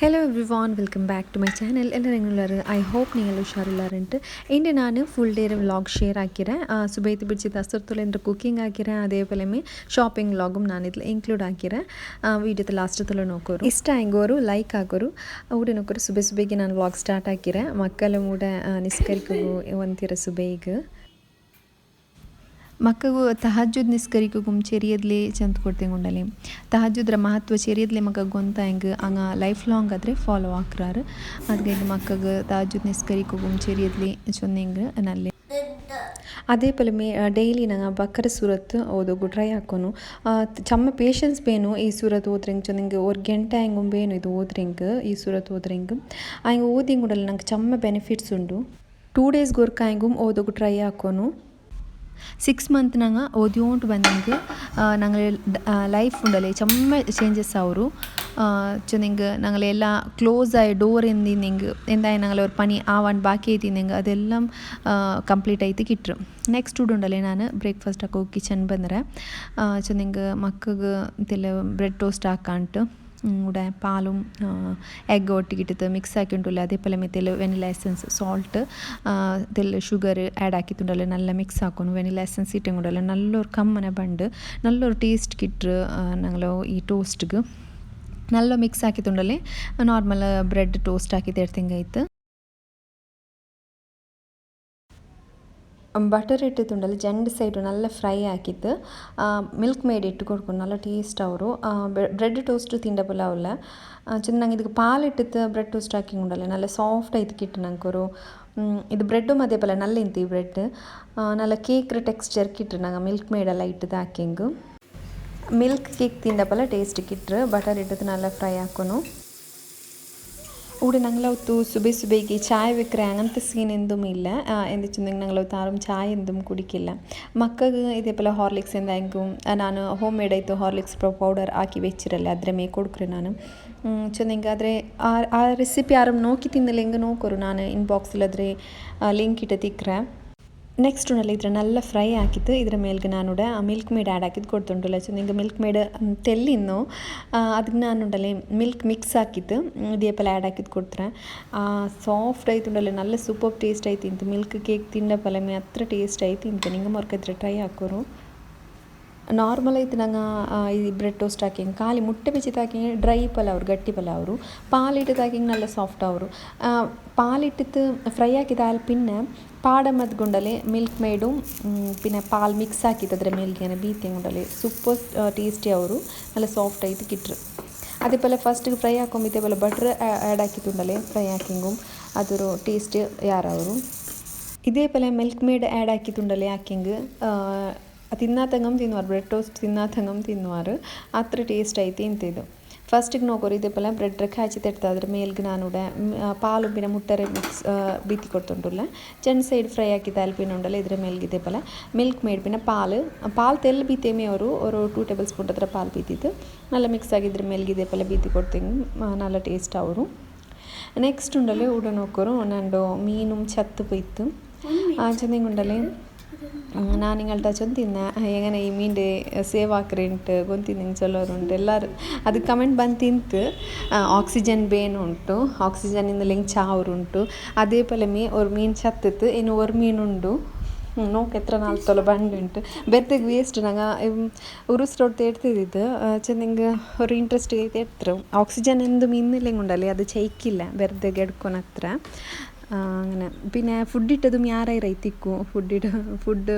Hello everyone welcome back to my channel എല്ലാം നിങ്ങളുള്ളത് I hope നിങ്ങൾ ഉഷാറുള്ളാറുണ്ട് എന്റെ ഞാൻ ഫുൾ ഡേ വ്ളോഗ് ഷെയർ ആക്കിയറേ സുബൈത്ത് പിടിച്ച് ദസ്തുള്ള എന്റെ കുക്കിംഗ് ആക്കിയറേ അതേപോലെ ഷോപ്പിംഗ് വ്ളോഗും ഞാൻ ഇതിൽ ഇൻക്ലൂഡ് ആക്കിയറേ വീഡിയോത്തിൽ ലാസ്റ്റത്തുള്ള നോക്കൂ ഇഷ്ടമായിക്കോറു ലൈക്ക് ആക്കൊരു. അവിടെ നോക്കൊരു സുബൈ സുബൈക്ക് ഞാൻ വ്ളോഗ് സ്റ്റാർട്ട് ആക്കിയറേ മക്കളും കൂടെ നിസ്കരിക്കൂ വന്തിര സുബൈക്ക്. ಮಕ್ಕಗೂ ತಹಜುದ್ ನಿಸ್ಕರಿಗೂ ಗುಮ್ ಚೆರಿಯದ್ಲೆ ಚಂತ ಕೊಡ್ತೆಂಗುಂಡಲೆ ತಹಜುದ್ರ ಮಹತ್ವ ಚೆರಿಯದ್ಲೆ ಮಕ್ಕಗೆ ಗೊಂತಾಯಂಗ್ ಅಂಗ ಲೈಫ್ ಲಾಂಗ್ ಆದ್ರೆ ಫಾಲೋ ಆಗ್ರಾರು ಅದಕ್ಕೆ ಮಕ್ಕಗೆ ತಹಜುದ್ ನಿಸ್ಕರಿಗೂ ಗುಮ್ ಚೆರಿಯದ್ಲೆ ಚೊನ್ನೆಂಗ್ ನಲ್ಲೆ. ಅದೇ ಪಲ ಮೇ ಡೈಲಿ ನಂಗೆ ಬಕ್ಕರ ಸುರತ್ ಓದೋಗು ಟ್ರೈ ಹಾಕೋನು. ಚಮ್ಮ ಪೇಷನ್ಸ್ ಬೇನು ಈ ಸುರತ್ ಓದ್ರಿಂಗ್ ಚೊಂದಿಂಗ್ ಅವ್ರ ಗಂಟೆ ಹೆಂಗೆ ಬೇನು ಇದು ಓದ್ರಿಂಗ್, ಈ ಸುರತ್ ಓದ್ರಿಂಗ್. ಹಂಗೆ ಓದಿಂಗ್ ಉಡಲ್ಲ ನಂಗೆ ಚಮ್ಮ ಬೆನಿಫಿಟ್ಸ್ ಉಂಡು. ಟೂ ಡೇಸ್ ವರ್ಕ್ ಹಂಗೆ ಓದೋಗು ಟ್ರೈ ಹಾಕೋನು. ಸಿಕ್ಸ್ ಮಂತ್ ನಂಗೆ ಓದ್ಯೋಂಟು ಬಂದಂಗೆ ഞങ്ങൾ ലൈഫ് ഉണ്ടല്ലേ ചമ്മ ചേഞ്ചസ് ആവരു ചൊന്നിങ് ഞങ്ങളെല്ല ക്ലോസ് ആയ ഡോർ എന്തിന്നെങ്ക് എന്തായാലും ഞങ്ങൾ ഒരു പണി ആവാൻ ബാക്കി ആയിത്തിന്നെങ്ക് അതെല്ലാം ಕಂಪ್ಲೀಟ್ ಆಯ್ತು ಕಿಟ್ರು ನೆಕ್ಸ್ಟ್ ಉಂಡಲೆ ನಾನು ಬ್ರೇಕ್ಫಾಸ್ಟ್ ಹಾಕೋ ಕಿಚನ್ ಬಂದರೆ ಚೊಂದಿಂಗ್ ಮಕ್ಕಗೆ ತೆಲ್ಲ ಬ್ರೆಡ್ ಟೋಸ್ಟ್ ಹಾಕಂಟು കൂടെ പാലും എഗ് ഒട്ടിക്കിട്ടിട്ട് മിക്സ് ആക്കിയിട്ടുള്ള അതേപോലെ മെത്തേൽ വെനില എസൻസ് സോൾട്ട് ഇതിൽ ഷുഗർ ആഡ് ആക്കിയിട്ടുണ്ടല്ലോ നല്ല മിക്സ് ആക്കണം വെനില എസൻസ് ഇട്ടും കൂടല്ലോ നല്ലൊരു കമ്മനെ പണ്ട് നല്ലൊരു ടേസ്റ്റ് കിട്ടു ഞങ്ങൾ ഈ ടോസ്റ്റ്ക്ക് നല്ല മിക്സ് ആക്കിയിട്ടുണ്ടല്ലേ നോർമൽ ബ്രെഡ് ടോസ്റ്റ് ആക്കി തരത്തിങ്കായിട്ട് ಬಟರ್ ಇಟ್ಟಿತ್ತುಂಡಲ್ಲ ಜಂಡ್ ಸೈಡು നല്ല ಫ್ರೈ ಹಾಕಿತ್ತು ಮಿಲ್ಕ್ ಮೇಡ್ ಇಟ್ಟು ಕೊಡ್ಕೊಂಡು നല്ല ಟೇಸ್ಟ್ ಅವರು ಬ್ರೆಡ್ ಟೋಸ್ಟ್ ತಿಂಡಪಲ್ಲ ಅವಲ್ಲ ചെന്ന് ನಂಗೆ ಇದಕ್ಕೆ ಪಾಲಿಟ್ಟಿತ್ತು ಬ್ರೆಡ್ ಟೋಸ್ಟ್ ಹಾಕಿ ಉಂಡಲ್ಲ നല്ല ಸಾಫ್ಟ್ ಆಯ್ತು ಕಿಟ್ಟು ನಂಗೆ ಇದು ಬ್ರೆಡ್ಡು അതേപോലെ നല്ല ಇಂತಿ ಬ್ರೆಡ್ നല്ല കേക്ക് ടെക്സ്ചർ കിട്ടും ನಂಗೆ milk ಮೇಡೆಲ್ಲ ಇಟ್ಟದು ಹಾಕಿಂಗು milk cake ತಿಂಡಪಲ್ಲ taste ಕಿಟ್ರು butter ಇಟ್ಟದು നല്ല ಫ್ರೈ ಹಾಕೋನು ಕೂಡ ನಂಗ್ಲವತ್ತು ಸುಬೆ ಸುಬೆಗೆ ಚಾಯ್ ಬೇಕ್ರೆ അങ്ങനത്തെ സീൻ എന്തും ഇല്ല എന്ന് വെച്ചിട്ടുണ്ടെങ്കിൽ ഞങ്ങളವತ್ತು ആരും ചായ എന്തും കുടിക്കില്ല മക്കൾക്ക് ഇതേപോലെ ഹോർലിക്സ് എന്തെങ്കിലും ನಾನು ಹೋಮ್ ಮೇಡ್ ಆಯಿತು ಹಾರ್ಲಿಕ್ಸ್ ಪೌಡರ್ ಹಾಕಿ വെച്ചിരಲ್ಲ ಅದರ ಮೇ ಕೊಡ್ಕ್ರೆ ನಾನು ಚೆಂದಂಗಾದರೆ ಆ ಆ ರೆಸಿಪಿ ಯಾರು ನೋಕಿ ತಿಂದಿಲ್ಲ ಹೆಂಗೆ ನೋಕೋರು ನಾನು ಇನ್ಬಾಕ್ಸಲ್ಲಿ ಆದರೆ ಲಿಂಕ್ ಇಟ್ಟ ತಿಕ್ರೆ ನೆಕ್ಸ್ಟ್ ಉಂಡಲ್ಲ ಇದ್ರ നല്ല ಫ್ರೈ ಹಾಕಿತ್ತು ಇದ್ರ ಮೇಲ್ಗೆ ನಾನುಡ ಮಿಲ್ಕ್ ಮೇಡ್ ಆ್ಯಡ್ ಹಾಕಿದ್ದು ಕೊಡ್ತುಂಟಲ್ಲ ಸೊ ನಿಂಗೆ ಮಿಲ್ಕ್ ಮೇಡ್ ತೆಲ್ಲಿನ್ನು ಅದಕ್ಕೆ ನಾನು ಉಂಡಲೆ ಮಿಲ್ಕ್ ಮಿಕ್ಸ್ ಹಾಕಿತ್ತು ಇದೇಪಲ್ಲ ಆ್ಯಡ್ ಹಾಕಿದ್ದು ಕೊಡ್ತಾರೆ ಸಾಫ್ಟ್ ಆಯ್ತು ಉಂಡಲ್ಲ നല്ല ಸೂಪರ್ ಟೇಸ್ಟ್ ಆಯ್ತು ಇಂತ ಮಿಲ್ಕ್ ಕೇಕ್ ತಿಂಡ ಪಲಮೆ ಹತ್ರ ಟೇಸ್ಟ್ ಆಯ್ತು ಇಂತ ನಿಂಗೆ ಮರ್ಕಿದ್ರೆ ಟ್ರೈ ಹಾಕೋರು ನಾರ್ಮಲ್ ಆಯ್ತು ನಂಗೆ ಈ ಬ್ರೆಡ್ ಟೋಸ್ಟ್ ಹಾಕಿ ಖಾಲಿ ಮುಟ್ಟೆ ಬೆಚ್ಚಿ ಹಾಕಿ ಡ್ರೈ ಪಲಾವ್ರು ಗಟ್ಟಿ ಪಲಾವ್ರು ಪಾಲಿಟ್ಟು ಹಾಕಿ നല്ല ಸಾಫ್ಟ್ ಅವರು പാലിട്ടിട്ട് ഫ്രൈ ആക്കിയതാൽ പിന്നെ പാടെ മതുകൊണ്ടല്ലേ മിൽക്ക് മെയ്ഡും പിന്നെ പാൽ മിക്സ് ആക്കിയിട്ട് ಅದರ ಮೇಲ್ಗೆ ಬೀತಿ കൊണ്ടല്ലേ ಸೂಪರ್ ಟೇಸ್ಟಿ ಅವರು നല്ല ಸಾಫ್ಟ್ ಆಯ್ತು ಕಿಟ್ರು അതേപോലെ ഫസ്റ്റ് ഫ്രൈ ആക്കുമ്പോൾ ഇതേപോലെ ബട്ടർ ആഡ് ആക്കിയിട്ടുണ്ടല്ലേ ഫ്രൈ ആക്കിയെങ്കും അതൊരു ടേസ്റ്റ് യാറാവും ഇതേപോലെ മിൽക്ക് മെയ്ഡ് ആഡ് ആക്കിയിട്ടുണ്ടല്ലേ ആക്കിയെങ്കിൽ ತಿನ್ನಾತಂಗಮ್ ತಿನ್ನುವಾರು ಬ್ರೆಡ್ ಟೋಸ್ಟ್ ತಿನ್ನಾತಂಗಂ ತಿನ್ನುವಾರು ಅತ್ರ ಟೇಸ್ಟ್ ಐತಿ ಇಂತಿದು ಫಸ್ಟಿಗೆ ನೋಕೋರಿ ಇದು ಪಲ್ಲ ಬ್ರೆಡ್ ಕಾಯ್ಚಿ ತೆಡ್ತಾ ಅದ್ರ ಮೇಲ್ಗೆ ನಾನು ಪಾಲು ಬಿನ ಮುಟ್ಟರೆ ಮಿಕ್ಸ್ ಬೀತಿ ಕೊಡ್ತುಂಟುಲ್ಲ ಚೆಂಡ್ ಸೈಡ್ ಫ್ರೈ ಹಾಕಿ ಅಲ್ಪಿನ ಉಂಡಲ್ಲ ಇದ್ರ ಮೇಲ್ಗೆ ಇದೆ ಮಿಲ್ಕ್ ಮೇಡ್ ಬಿನ ಪಾಲು ಪಾಲು ತೆಲ್ ಬೀತೇಮಿ ಅವರು ಅವರು ಟೂ ಟೇಬಲ್ ಸ್ಪೂನ್ ಹತ್ರ ಪಾಲು ಬೀತಿತ್ತು ನಲ್ಲ ಮಿಕ್ಸ್ ಆಗಿದ್ರ ಮೇಲ್ಗಿದೆ ಪಲ್ಲ ಬೀತಿ ಕೊಡ್ತೀನಿ ನಲ್ಲ ಟೇಸ್ಟ್ ಅವರು. ನೆಕ್ಸ್ಟ್ ಉಂಡಲೆ ಉಡನೋಕರು ನಂಡು ಮೀನು ಛತ್ತು ಆ ಆಚೆಂದಿಂಗ್ ಉಂಡಲೆ. ನಾನು எங்கள்கிட்ட சொந்தின எங்கன ಈ ಮೀನ್ಡೆ ಸೇವಾಕ್ರೆ ಉಂಟು ಗೊಂತಿನಿಂಗ್ ಚಲೋರು ಉಂಟು ಎಲ್ಲರೂ. ಅದು ಕಮೆಂಟ್ ಬಂದು ತಿಂತು ಆಕ್ಸಿಜನ್ ಬೇನ್ ಉಂಟು ಆಕ್ಸಿಜನಿಂದ ಲಿಂಗ್ ಚಾವ್ರು ಉಂಟು. ಅದೇ ಮೀ, ಒರು ಮೀನು ಚತ್ತಿತ್ತು ಇನ್ನು ಒರು ಮೀನುಂಡು ನೋಕ್ ಎತ್ತರ ನಾಲ್ಕು ತೊಲ ಬಂಡ್ ಉಂಟು. ಬೆತ್ತಿಗೆ ವೇಸ್ಟ್ ನಂಗೆ ಉರುಸ್ರೋಡ್ ತೇಡ್ತಿದ್ದು ಚೆಂದಂಗೆ ಅವ್ರ ಇಂಟ್ರೆಸ್ಟಿಗೆ ತೇಡ್ತರು ಆಕ್ಸಿಜನ್ ಎಂದು ಮೀನು ಲಿಂಗ್ ಉಂಡಲ್ಲಿ, ಅದು ಚೈಕಿಲ್ಲ ಬೆರ್ದೆಗೆ ಎಡ್ಕೊನ ಹತ್ರ അങ്ങനെ പിന്നെ ഫുഡ് ഇട്ടതും യാറായി റൈത്തിക്കും ഫുഡ് ഇട ഫുഡ്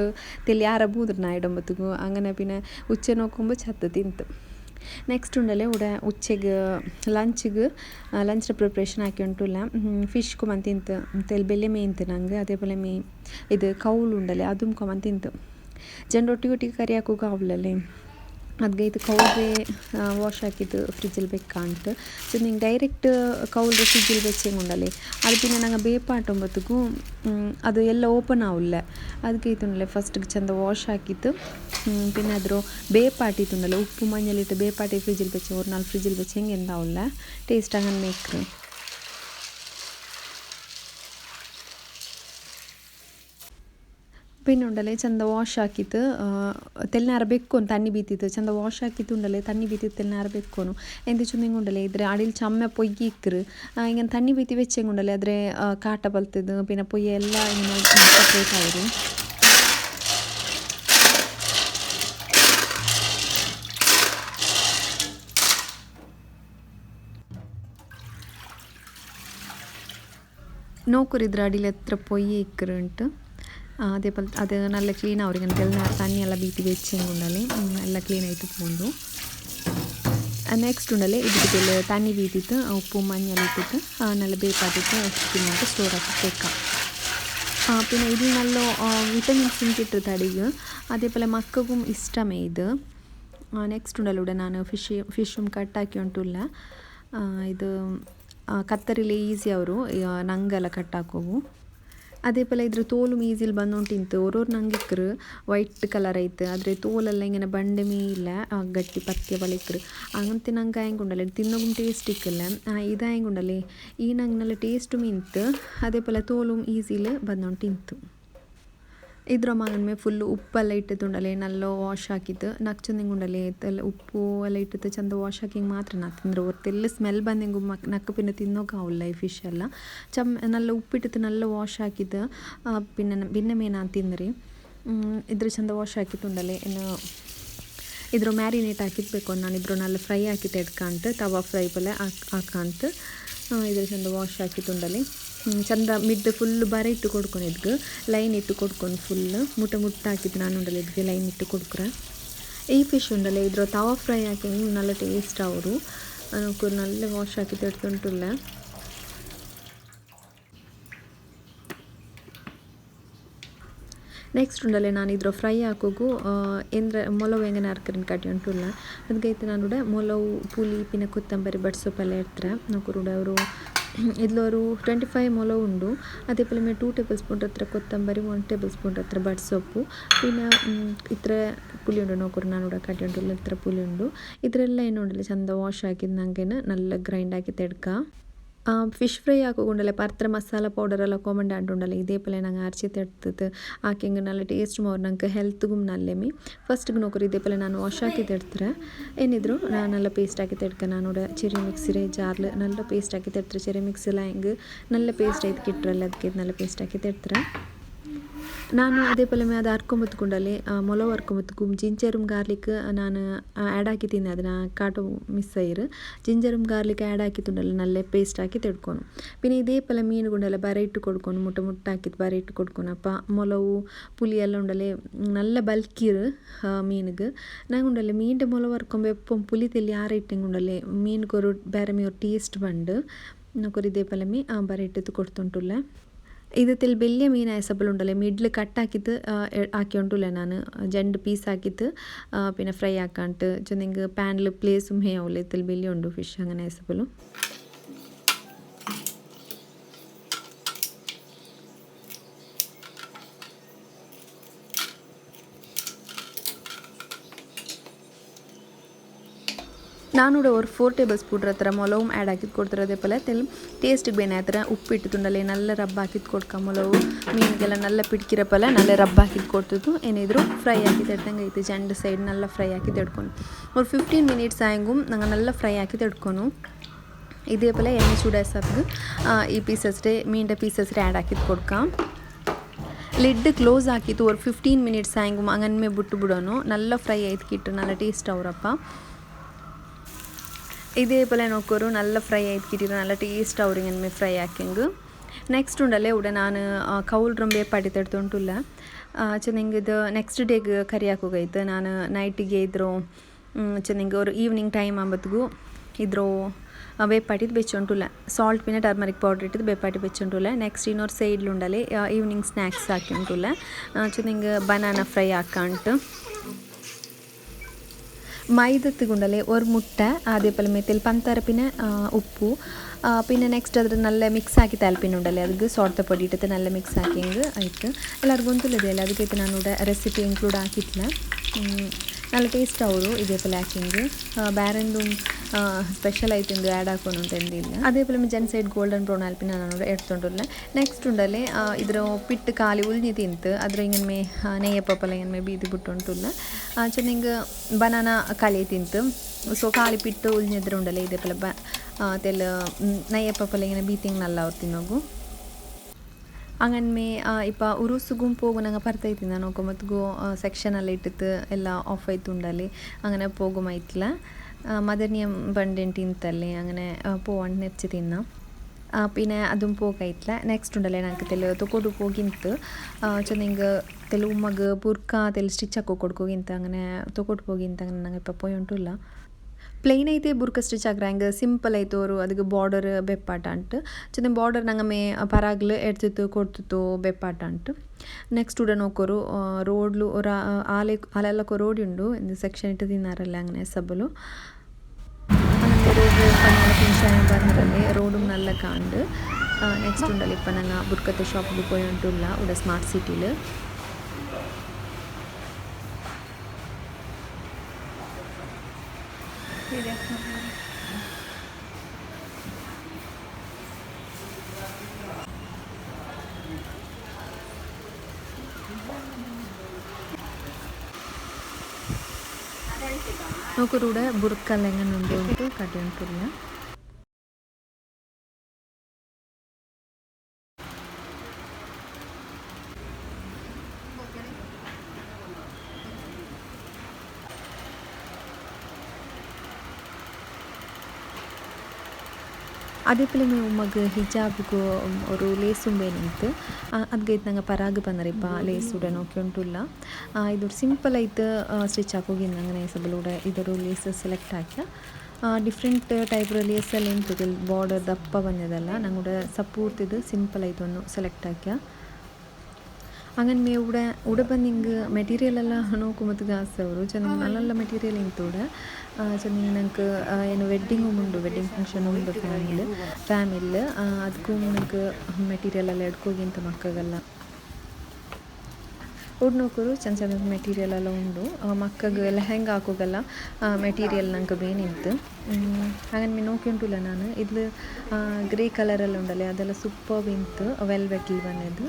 തെല്ലി ആര ബൂതിർന ഇടുമ്പത്തേക്കും അങ്ങനെ പിന്നെ ഉച്ച നോക്കുമ്പോൾ ചത്ത് തിന്ത് ನೆಕ್ಸ್ಟ್ ಉಂಡಲೆ ಉಡ ಉಚ್ಚೆಗೆ ಲಂಚ್ಗೆ ಲಂಚ್ ಪ್ರಿಪ್ರೇಷನ್ ಹಾಕಿ ಉಂಟುಲ್ಲ ಫಿಶ್ ಕೊಮನ್ ತಿಂತು ತೆಲ್ ಬೆಲೆ ಮೇಯ್ತು ನಂಗೆ അതേപോലെ മേ ഇത് കൗളുണ്ടല്ലേ അതും കൊമൻ തിന്ത് ജൻ്റെ ഒട്ടി ഒട്ടി കറി ಹಾಕೋಕೆ ಅದ್ಗೆ ಇದು ಕೌಲ್ರೆ ವಾಶ್ ಆಕಿದ್ದು ಫ್ರಿಜ್ಜಲ್ಲಿ ಬೆಕ್ಕಾಂಟ್ ಸೊ ನಿಂಗೆ ಡೈರೆಕ್ಟ್ ಕೌಲ್ರೆ ಫ್ರಿಜ್ಜಲ್ ಬೆಚ್ಚೆಂಗುಂಡಲೆ ಅದು ಪಿನ ನಂಗೆ ಬೇಪಾಟೊಂಬತ್ತುಗು ಅದು ಎಲ್ಲ ಓಪನ್ ಆವುಲ್ಲ ಅದಕ್ಕೆ ಇತ್ತುಂಡಲೆ ಫಸ್ಟ್ಗೆ ಚಂದ ವಾಶ್ ಆಕಿದ್ದು ಪಿನ ಅದ್ರ ಬೇಪಾಟಿತ್ತುಂಡಲೆ ಉಪ್ಪು ಮಂಜಲಿಟ್ಟು ಬೇಪಾಟಿ ಫ್ರಿಜ್ಜಲ್ ಬೆಚ್ಚೆ ஒரு நாள் ஃப்ரிட்ஜில் வச்சு எங்கே இருந்தாவுல்ல டேஸ்ட்டாக மேக்கு പിന്നെ ഉണ്ടല്ലേ ചന്ത വാഷാക്കിത്ത് തെല്ലിനറബെക്കോന്നു തന്നി ഭീത്തിത്ത് ചന്ത ആക്കിയിട്ട് ഉണ്ടല്ലേ തന്നി ഭീത്തി തെല്ലിനറബെക്കോനു എന്തെച്ചു നിങ്ങൾ ഉണ്ടല്ലേ ഇതിരെ അടിയിൽ ചമ്മ പൊയ്ക്കിക്കർ ഇങ്ങനെ തന്നി ഭീത്തി വെച്ചെങ്ങുണ്ടല്ലേ അതിരെ കാട്ട പലത്തത് പിന്നെ പൊയ്യ എല്ലാം ഇങ്ങനെ പോയിട്ടായിരുന്നു നോക്കൂ ഇതിരടിയിൽ എത്ര പൊയ്യ ഇക്കറുണ്ട് അതേപോലെ അത് നല്ല ക്ലീൻ ആവും. തന്നെയുള്ള ബീറ്റ് വെച്ച് കൊണ്ടല്ലേ നല്ല ക്ലീൻ ആയിട്ട് പോകുന്നു നെക്സ്റ്റ് ഉണ്ടല്ലേ? ഇതിൽ തന്നി വീട്ടിട്ട് ഉപ്പും മഞ്ഞളും ഇട്ടിട്ട് നല്ല ബേക്കാട്ടിട്ട് പിന്നീട് സ്റ്റോർ ആക്കി വെക്കാം. പിന്നെ ഇതിൽ നല്ല വിറ്റമിൻസും കിട്ടും തടിക്ക് അതേപോലെ മക്കൾക്കും ഇഷ്ടമേ ഇത്. നെക്സ്റ്റ് ഉണ്ടല്ലോ ഇവിടെ നാണ് ഫിഷ് ഫിഷും കട്ടാക്കി കൊണ്ടുള്ള ഇത് കത്തറിൽ ഈസി ആവും നങ്കല കട്ടാക്കും ಅದೇ പോലെ ಇದ್ರ ತೋಲು ಮೀಸೆಲ್ ಬಂದೊಂಟಿಂತು ಒರೊರ್ ನಂಗಿಕ್ರು ವೈಟ್ ಕಲರ್ ಐತೆ. ಆದ್ರೆ ತೋಲೆಲ್ಲ ಇಂಗೆನೆ ಬಂಡೆ ಮೀಲ ಗಟ್ಟಿ ಪತ್ಯ ಬಳಿಕ್ರ್ ಅಂಗತೆ ನಂಗೆ ಆಯಂಗುಂಡಲ ತಿನ್ನೊಂದುಂ ಟೇಸ್ಟ್ ಇಕ್ಕುಲ್ಲ. ಇದು ಆಯಂಗುಂಡಲೆ ಈ ನಂಗೆ ನಲ್ಲ ಟೇಸ್ಟ್ ಮಿಂತ್ അതേപോലെ തോലും ഈസിയിൽ വന്നോണ്ടിരിക്കും ಇದರ ಮಗನ್ಮೇ ಫುಲ್ಲು ಉಪ್ಪೆಲ್ಲ ಇಟ್ಟಿದ್ದುಂಡಲೆ ನಲ್ಲ ವಾಶ್ ಹಾಕಿದ್ದು. ನಾಲ್ಕು ಚಂದಿಂಗುಂಡಲೆ ಎಲ್ಲ ಉಪ್ಪು ಎಲ್ಲ ಇಟ್ಟಿದ್ದು, ಚಂದ ವಾಶ್ ಹಾಕಿಂಗ್ ಮಾತ್ರ ನಾ ತಿಂದ್ರೆ. ಒತ್ತೆಲ್ಲ ಸ್ಮೆಲ್ ಬಂದಿಂಗು ಮಕ್ ನಕ್ಕ ಪಿನ್ನ ತಿನ್ನೋಕಾವಲ್ಲ ಈ ಫಿಶ್ ಎಲ್ಲ. ಚಮ್, ನಲ್ಲ ಉಪ್ಪಿಟ್ಟಿದ್ದು, ನಲ್ಲ ವಾಶ್ ಹಾಕಿದ್ದು. ಪಿನ್ನ, ಭಿನ್ನ ಮೀನು ತಿಂದ್ರಿ. ಇದ್ರ ಚಂದ ವಾಶ್ ಹಾಕಿತ್ತುಂಡಲೆ ಇನ್ನು ಇದ್ರ ಮ್ಯಾರಿನೇಟ್ ಹಾಕಿದ್ಬೇಕು ನಾನು. ಇದ್ರ ನಲ್ಲ ಫ್ರೈ ಹಾಕಿ ಎಡ್ಕಂಡು ತವಾ ಫ್ರೈ ಪಲ್ಲೆ ಹಾಕ್ ಇದ್ರ ಚಂದ ವಾಶ್ ಹಾಕಿ ತುಂಡಲೆ ಚಂದ ಮಿಡ್ ಫುಲ್ ಬರ ಇಟ್ಟು ಕೊಡ್ಕೊಂಡು ಇದ್ಗೆ ಲೈನ್ ಇಟ್ಟು ಕೊಡ್ಕೊಂಡು ಫುಲ್ ಮುಟ್ಟ ಮುಟ್ಟ ಹಾಕಿದ್ದು ನಾನು ಉಂಡಲ್ಲ ಇದ್ಗೆ ಲೈನ್ ಇಟ್ಟು ಕೊಡ್ಕ್ರೆ ಈ ಫಿಶ್ ಉಂಡಲ್ಲ ಇದ್ರ ತವಾ ಫ್ರೈ ಹಾಕಿ നല്ല ಟೇಸ್ಟ್ ಅವರು നമുക്ക് നല്ല വാഷ് ആക്കി എടുത്തിട്ടില്ല ನೆಕ್ಸ್ಟ್ ಉಂಡಲೆ ನಾನು ಇದ್ರ ಫ್ರೈ ಹಾಕೋಗು ಎಂದ್ರೆ ಮೊಲವು ಹೆಂಗೆ ಅರ್ಕರಿನ ಕಟ್ಟಿ ಉಂಟುಲ್ಲ ಅದಕ್ಕೆ ನಾನು ಮೊಲವು ಪುಲಿ ಪಿನ ಕೊತ್ತಂಬರಿ ಬಡ್ಸೊಪ್ಪೆಲ್ಲ ಇಡ್ತಾರೆ ನೋಕರುಡ ಅವರು ಇದ್ಲವರು ಟ್ವೆಂಟಿ ಫೈವ್ ಮೊಲ ಉಂಡು അതേപോലെ മേ ടു ടേബിൾ സ്പൂൺ അത്ര കൊത്തമ്പരി വൺ ടേബിൾ സ്പൂൺ അത്ര ബഡ് സോപ്പു പിന്നെ ഇത്ര പുളി ഉണ്ട് നോക്കൊരു നാനൂടെ കട്ടി ഉണ്ടല്ലോ ഇത്ര പുളി ഉണ്ട് ഇത്രയെല്ലാം ಏನುಂಡಲ್ಲ ಚಂದ ವಾಶ್ ಹಾಕಿದ ನಂಗೆನ നല്ല ಗ್ರೈಂಡ್ ಹಾಕಿ ತೆಡ್ಕ ಫಿಶ್ ಫ್ರೈ ಹಾಕೋಗೊಂಡಲ್ಲ ಪರ್ತ್ರ ಮಸಾಲ ಪೌಡರೆಲ್ಲ ಕೊಮ್ಮಂಡ್ ಆಂಟುಂಡಲ್ಲ ಇದೇಪಲೆ ನಂಗೆ ಅರ್ಚಿ ತೆಡ್ತದು ಆಕೆಂಗೆ ನಲ್ಲ ಟೇಸ್ಟ್ ಮೋರ್ ನಂಗೆ ಹೆಲ್ತ್ಗೂ ನಲ್ಲೆಮಿ ಫಸ್ಟ್ಗೆ ನೋಕರು ಇದೇಪಲೆ ನಾನು ವಾಶ್ ಹಾಕಿ ತೆಡ್ತಾರೆ ಏನಿದ್ರು ನಾನು നല്ല പേസ്റ്റ് ആക്കി തെടുക്കുക നാനോടെ ചെറിയ മിക്സിയുടെ ജാറിൽ നല്ല പേസ്റ്റ് ആക്കി തെടുത്തിട്ട് ചെറിയ മിക്സിയിൽ ആയെങ്കിൽ നല്ല പേസ്റ്റ് ആയിട്ട് കിട്ടുമല്ലോ അതൊക്കെ നല്ല പേസ്റ്റ് ആക്കി തെടുത്തിട്ട് ನಾನು ಅದೇ ಪಲ್ಯ ಮೇಲೆ ಅದು ಹರ್ಕೊಂಬತ್ಕೊಂಡಲ್ಲಿ ಮೊಲವು ಹರ್ಕೊಂಬತ್ಕು ಜಿಂಜರಮ್ ಗಾರ್ಲಿಕ್ ನಾನು ಆ್ಯಡ್ ಹಾಕಿ ತಿನ್ನೆ ಅದನ್ನ ಕಾಟು ಮಿಸ್ ಆಯಿರು ಜಿಂಜರಮ್ ಗಾರ್ಲಿಕ್ ಆ್ಯಡ್ ಹಾಕಿ ತುಂಡಲ್ಲ ನಲ್ಲೇ ಪೇಸ್ಟ್ ಹಾಕಿ ತೆಡ್ಕೊನು പിന്നെ ഇതേപോലെ മീൻ കൊണ്ടല്ല ബരയിട്ട് കൊടുക്കണം മുട്ട മുട്ട ആക്കിയിട്ട് ബരയിട്ട് കൊടുക്കണം അപ്പോൾ മുളവ് പുളിയെല്ലാം ഉണ്ടല്ലേ നല്ല ബൽക്കിറ് മീനുക്ക് ഞാൻ ഉണ്ടല്ലേ മീൻ്റെ മുള വറുക്കുമ്പോൾ എപ്പം പുളി തെല്ലി ആറിട്ടെങ്കിൽ ഉണ്ടല്ലേ മീനുക്കൊരു ബരമി ഒരു ടേസ്റ്റ് പണ്ട് നമുക്കൊരു ഇതേപോലെ മീ ആ ബരയിട്ടത്ത് കൊടുത്തോണ്ടുള്ള ഇതിൽ വലിയ മീനായ സബലുണ്ടല്ലേ മിഡിൽ കട്ടാക്കിയിട്ട് ആക്കിയോണ്ടല്ലേ ഞാൻ രണ്ട് പീസ് ആക്കിയിട്ട് പിന്നെ ഫ്രൈ ആക്കാണ്ട്. നിങ്ങൾക്ക് പാനിൽ പ്ലേസും ഹേ ആവില്ല ഇതിൽ വലിയ ഉണ്ട് ഫിഷ് അങ്ങനെ സബലും ನಾನೂಡ ஒரு ಫೋರ್ ಟೇಬಲ್ ಸ್ಪೂನ್ ಥರ ಮೊಲವು ಆ್ಯಡ್ ಆಗಿದ್ದು ಕೊಡ್ತಿರೋದೇ ಪಲ್ಲ ತೆಲ್ ಟೇಸ್ಟಿಗೆ ಬೇನೆ ಆ ಥರ ಉಪ್ಪಿಟ್ಟು ತುಂಡಲ್ಲಿ ನಲ್ಲ ರಬ್ಬ ಹಾಕಿದ್ದು ಕೊಡ್ಕ ಮೊಲವು ಮೀನಿಗೆಲ್ಲ ನಲ್ಲ ಪಿಡ್ಕಿರೋ ಪಲ್ಲ ನಲ್ಲ ರಬ್ಬ ಹಾಕಿದ್ದು ಕೊಡ್ತಿದ್ದು ಏನಿದ್ರು ಫ್ರೈ ಹಾಕಿ ಎಡ್ದಂಗೆ ಐತೆ ಜಂಡ್ ಸೈಡ್ ನಲ್ಲ ಫ್ರೈ ಹಾಕಿ ತೆಡ್ಕೊಂಡು ஒரு ஃபிஃப்டீன் மினிட்ஸ் ஆயங்கும் நாங்கள் நல்லா ஃப்ரை ஆக்கி தெடுக்கணும் ഇതേപോലെ എണ്ണ ചൂടായ സമയത്ത് ഈ പീസസിന്റെ മീന്റെ പീസസിൽ ആഡ് ആക്കി കൊടുക്കാം ലിഡ് ക്ലോസ് ആക്കിയിട്ട് ഒരു ഫിഫ്റ്റീൻ മിനിറ്റ്സ് ആയെങ്കിലും അങ്ങനെ ബുട്ട് ബിടണു നല്ല ഫ്രൈ ആയിട്ട് കിട്ടും നല്ല ടേസ്റ്റ് ആവുറപ്പം ഇതേപോലെ നോക്കൊരു നല്ല ഫ്രൈ ആയിട്ട് കിട്ടിയിട്ട് നല്ല ടേസ്റ്റ് ആവും ഇങ്ങനെ ഫ്രൈ ആക്കിയെങ്കിൽ ನೆಕ್ಸ್ಟ್ ಉಂಡಲ್ಲೇ ಉಡ ನಾನು ಕೌಲ್ ರೊಂಬೆ ಪಡಿತೆಡ್ತುಂಟುಲ್ಲ ಚೆನ್ನಂಗೆ ಇದು ನೆಕ್ಸ್ಟ್ ಡೇಗೆ ಕರಿ ಹಾಕೋಗೈತೆ ನಾನು ನೈಟಿಗೆ ಇದ್ರು ಚೆನ್ನಂಗೆ ഒരു ಈವ್ನಿಂಗ್ ಟೈಮ್ ಆಂಬತ್ತಿಗೂ ಇದ್ರು ಬೇಪಾಟಿದ್ದು ಬೆಚ್ಚುಂಟುಲ್ಲ ಸಾಲ್ಟ್ പിന്നെ ಟರ್ಮರಿಕ್ ಪೌಡರ್ ಇಟ್ಟಿದ್ದು ಬೇಪಾಟಿ ಬೆಚ್ಚುಂಟುಲ್ಲ ನೆಕ್ಸ್ಟ್ ಇನ್ನೊರು ಸೈಡ್ಲುಂಡಲ್ಲಿ ಈವ್ನಿಂಗ್ ಸ್ನ್ಯಾಕ್ಸ್ ಹಾಕಿ ಉಂಟುಲ್ಲ ಚೆನ್ನಂಗೆ ಬನಾನಾ ಫ್ರೈ ಹಾಕಂಟು മൈദത്തുകൊണ്ടല്ലേ ഒരു മുട്ട അതേപോലെ മെത്തിൽ പന്തര പിന്നെ ഉപ്പു പിന്നെ ನೆಕ್ಸ್ಟ್ ಅದ್ರ നല്ല ಮಿಕ್ಸ್ ಆಗಿ ತಲ್ಪಿನುಂಡಲ್ಲಿ ಅದಕ್ಕೆ ಸೋಡ್ತ ಪೊಡಿ ಇಟ್ಟತೆ നല്ല ಮಿಕ್ಸ್ ಹಾಕಿಂಗ್ ಆಯ್ತು ಎಲ್ಲರಿಗೂ ಗೊತ್ತಿಲ್ಲದೆ ಅಲ್ಲ ಅದಕ್ಕೆ ನಾನು ರೆಸಿಪಿ ಇನ್ಕ್ಲೂಡ್ ಹಾಕಿಟ್ಲ ನಾಲ್ಕು ಟೇಸ್ಟ್ ಅವರು ಇದೇ ಪಲ್ಯ ಹಾಕಿಂಗ್ ಬೇರೆಂದು ಸ್ಪೆಷಲ್ ಐತೆ ಎಂದು ಆ್ಯಡ್ ಹಾಕೋನು ಅಂತ ಎಂದಿಲ್ಲ ಅದೇ ಜನ್ ಸೈಡ್ ಗೋಲ್ಡನ್ ಬ್ರೌನ್ ಆಲ್ಪಿನ ನಾನು ಎಡ್ತೊಂಡಿಲ್ಲ ನೆಕ್ಸ್ಟ್ ಉಂಡಲ್ಲಿ ಇದ್ರ ಪಿಟ್ ಖಾಲಿ ಉಲ್ನಿ ತಿಂತು ಅದ್ರ ಇಂಗನ್ ಮೇ ನೆಯ್ಯ ಪಪ್ಪಲ ಇಂಗನ್ ಮೇ ಬೀದಿ ಬಿಟ್ಟು ಉಂಟುಲ್ಲ ಚೆನ್ನಾಗಿ ಬನಾನ ಖಾಲಿ ತಿಂತು ಸೊ ಖಾಲಿ ಪಿಟ್ಟು ಉಲ್ನಿ ಇದ್ರೆ ಉಂಡಲ್ಲ ಇದೇ ಪಲ್ಯ ಬ ತೆಲ್ ನೆಯ್ಯ ಪಪ್ಪಲ ಇಂಗನ ಬೀತಿಂಗ್ ನಲ್ಲ ಅವ್ರು ತಿನ್ನೋಗು അങ്ങനെ ഇപ്പം ഉറുസുകും പോകും ഞങ്ങൾ പുറത്തായിട്ടില്ല നോക്കുമ്പോഴത്തേക്കും സെക്ഷനെല്ലാം ഇട്ടിട്ട് എല്ലാം ഓഫ് ആയിട്ടുണ്ടല്ലേ അങ്ങനെ പോകുമായിട്ടില്ല മദർനിയം പണ്ടിന് തിന്നത്തല്ലേ അങ്ങനെ പോവാണ്ട് നെച്ച് തിന്നാം പിന്നെ അതും പോകായിട്ടില്ല ನೆಕ್ಸ್ಟ್ ಉಂಡಲ್ಲ ನನಗೆ ತೆಲು ತೊಗೊಂಡು ಹೋಗಿಂತ ಚೆನ್ನಂಗೆ ತೆಲು ಉಮ್ಮಗ ಬುರ್ಕ ತೆಲು ಸ್ಟಿಚ್ ಹಾಕೋ ಕೊಡ್ಕೋಗಿಂತ അങ്ങനെ ತೊಗೊಂಡು ಹೋಗಿಂತ അങ്ങനെ ನಂಗೆ ಇಪ್ಪ ಪೋಯಿ ಉಂಟುಲ್ಲ ಪ್ಲೈನ್ ಐತೆ ಬುರ್ಕ ಸ್ಟಿಚ್ ಹಾಕ್ರಾಂಗ ಸಿಂಪಲ್ ಐತೋರು ಅದಕ್ಕೆ ಬಾರ್ಡರ್ ಬೆಪ್ಪಾಟ ಅಂಟು ಜೊತೆ ಬಾರ್ಡರ್ ನಂಗಮೆ ಪರಾಗ್ಲು ಎಡ್ತಿತ್ತು ಕೊಡ್ತಿತ್ತು ಬೆಪ್ಪಾಟ ಅಂಟು ನೆಕ್ಸ್ಟ್ ಉಡನ್ ಒಕ್ಕೋರು ರೋಡ್ಲು ಆಲೆ ಆಲೆಲ್ಲಕ್ಕೂ ರೋಡ್ ಉಂಡು ಇಂದು ಸೆಕ್ಷನ್ ಇಟ್ಟು ತಿನ್ನಾರಲ್ಲ ಅಂಗನೆ ಸಬ್ಬಲು ಬಂದಿರಲ್ಲಿ ರೋಡು ನಲ್ಲ ಕಾಂಡು ನೆಕ್ಸ್ಟ್ ಉಂಡಲ್ಲಿ ಇಪ್ಪ ನಂಗೆ ಬುರ್ಕತೆ ಶಾಪ್ಗೆ போய் வந்துட்டுள்ள உட ஸ்மார்ட் சிட்டியில் ഉണ്ടുള്ള കൂടെ ബുർക്കെല്ലാം എങ്ങനെ ഉണ്ട് കട്ടി அதே போல் எங்கள் உமக்கு ஹிஜாபுக்கு ஒரு லேஸும் வேணுங்கிறது அதுக்கு நாங்கள் பராக பண்ணுறப்பா லேஸ் உடன் ஓகேன்ட்டுள்ளா இது ஒரு சிம்பிள் ஐத்து ஸ்டிச் ஆக்கோங்க நேசபிளோட இது ஒரு லேஸை செலக்ட் ஆக்க ഡിഫറെന്റ് ടൈപ്പ് റിലേസ് എല്ലാം തുതിൽ ബോർഡർ ദപ്പ വന്നതല്ല ഞങ്ങളുടെ സപ്പോർട്ട് ഇത് സിമ്പിളായിട്ട് ഒന്ന് സെലക്ട് ആക്കിയ. അങ്ങനെ മേ ഉടൻ ഉടൻ ബന്നിങ് മെറ്റീരിയൽ എല്ലാം നോക്കുമ്പോൾ ആസവരു ചെന്ന നല്ല നല്ല മെറ്റീരിയൽ ഇങ്ങോട്ട് ಚೆನ್ನಾಗಿ ನಂಗೆ ಏನು ವೆಡ್ಡಿಂಗು ಉಂಡು ವೆಡ್ಡಿಂಗ್ ಫಂಕ್ಷನ್ ಉಂಡು ಫ್ಯಾಮಿಲಿ ಫ್ಯಾಮಿಲಿ ಅದಕ್ಕೂ ನಂಗೆ ಮೆಟೀರಿಯಲ್ ಎಲ್ಲ ಎಡ್ಕೋಗಿಂತ ಮಕ್ಕಗೆಲ್ಲ ಉಡ್ ನೋಕರು ಚೆಂದ ಚೆನ್ನದ ಮೆಟೀರಿಯಲ್ ಎಲ್ಲ ಉಂಡು ಮಕ್ಕಗೆ ಲೆಹೆಂಗ ಹಾಕೋಗೆಲ್ಲ ಮೆಟೀರಿಯಲ್ ನಂಗೆ ಬೇನಿತ್ತು ಹಾಗೆ ಮೇ ನೋಕಿ ಉಂಟುಲ್ಲ ನಾನು ಇದು ಗ್ರೇ ಕಲರೆಲ್ಲ ಉಂಡಲ್ಲ ಅದೆಲ್ಲ ಸೂಪರ್ ಇಂತು ವೆಲ್ವೆಟ್ಲಿ ಬಂದಿದ್ದು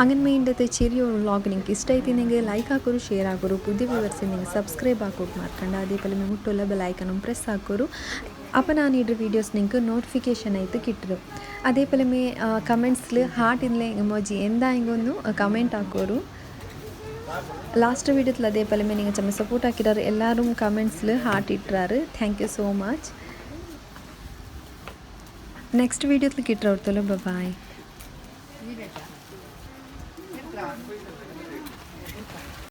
അങ്ങനെ ഇന്നത്തെ ചെറിയ വ്ളോഗ് നിങ്ങൾക്ക് ഇഷ്ടമായിത്തിനെങ്കിൽ ലൈക്ക് ആക്കൊരു ഷെയർ ആക്കൊരു പുതിയ വിവർസി നിങ്ങൾ സബ്സ്ക്രൈബ് ആക്കും മറക്കണ്ട അതേപോലെ മുട്ടുള്ള ബെലൈക്കനും പ്രസ് ആക്കൊരു അപ്പോൾ ഞാൻ ഈ വീഡിയോസ് നിങ്ങൾക്ക് നോട്ടിഫിക്കേഷൻ ആയിട്ട് കിട്ടും. അതേപോലെ മേ കമൻസിൽ ഹാർട്ട് ഇന്നലെ എമോജി എന്താ എങ്കൊന്നും കമന്റ് ആക്കൊരു. ലാസ്റ്റ് വീഡിയോത്തിൽ അതേപോലെ മേ നിങ്ങൾ ചമ്മ സപ്പോർട്ട് ആക്കിട്ടാർ എല്ലാവരും കമൻസിൽ heart ഇട്ടാറ് thank you so much next വീഡിയോത്തിൽ കിട്ടുന്ന ഓർത്തല്ലോ ബൈ